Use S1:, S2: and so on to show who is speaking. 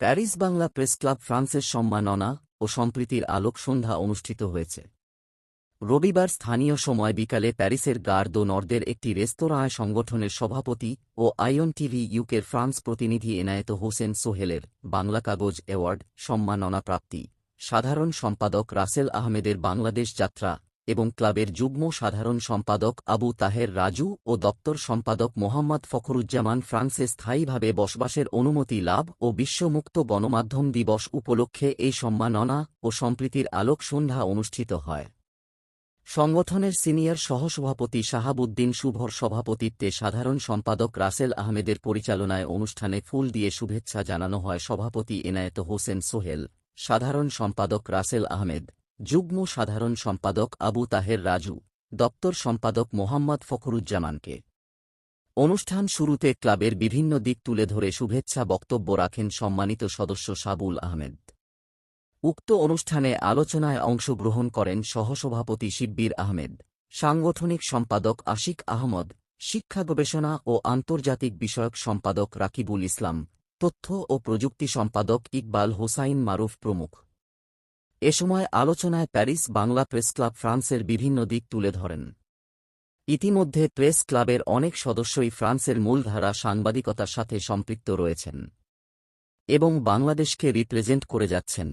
S1: Paris Bangla press club ফ্রান্সের সম্মাননা ও সম্প্রীতির আলোক সন্ধ্যা অনুষ্ঠিত হয়েছে। রবিবার স্থানীয় সময় বিকালে প্যারিসের গার নর্দের একটি রেস্তোরাঁয় সংগঠনের সভাপতি ও আইয়ন টিভি ইউকের ফ্রান্স প্রতিনিধি এনায়েত হোসেন সোহেলের বাংলা কাগজ অ্যাওয়ার্ড সম্মাননা প্রাপ্তি। সাধারণ সম্পাদক রাসেল আহমেদের বাংলাদেশ যাত্রা এবং ক্লাবের যুগ্ম সাধারণ সম্পাদক আবু তাহের রাজু ও দপ্তর সম্পাদক মোহাম্মদ ফখরুজ্জামান ফ্রান্সে স্থায়ীভাবে বসবাসের অনুমতি লাভ ও বিশ্বমুক্ত গণমাধ্যম দিবস উপলক্ষে এই সম্মাননা ও সম্প্রীতির আলোক সন্ধ্যা অনুষ্ঠিত হয়। সংগঠনের সিনিয়র সহসভাপতি শাহাবুদ্দিন শুভর সভাপতিত্বে সাধারণ সম্পাদক রাসেল আহমেদের পরিচালনায় অনুষ্ঠানে ফুল দিয়ে শুভেচ্ছা জানানো হয় সভাপতি এনায়েত হোসেন সোহেল, সাধারণ সম্পাদক রাসেল আহমেদ। যুগ্ম সাধারণ সম্পাদক আবু তাহের রাজু, দপ্তর সম্পাদক মোহাম্মদ ফখরুজ্জামানকে। অনুষ্ঠান শুরুতে ক্লাবের বিভিন্ন দিক তুলে ধরে শুভেচ্ছা বক্তব্য রাখেন সম্মানিত সদস্য সাবুল আহমেদ। উক্ত অনুষ্ঠানে আলোচনায় অংশগ্রহণ করেন সহসভাপতি শিব্বির আহমেদ, সাংগঠনিক সম্পাদক আশিক আহমদ, শিক্ষা গবেষণা ও আন্তর্জাতিক বিষয়ক সম্পাদক রাকিবুল ইসলাম, তথ্য ও প্রযুক্তি সম্পাদক ইকবাল হোসাইন মারুফ প্রমুখ। এ সময় আলোচনায় প্যারিস বাংলা প্রেস ক্লাব ফ্রান্সের বিভিন্ন দিক তুলে ধরেন। ইতিমধ্যে প্রেস ক্লাবের অনেক সদস্যই ফ্রান্সের মূলধারা সাংবাদিকতার সাথে সম্পৃক্ত রয়েছেন এবং বাংলাদেশকে রিপ্রেজেন্ট করে যাচ্ছেন।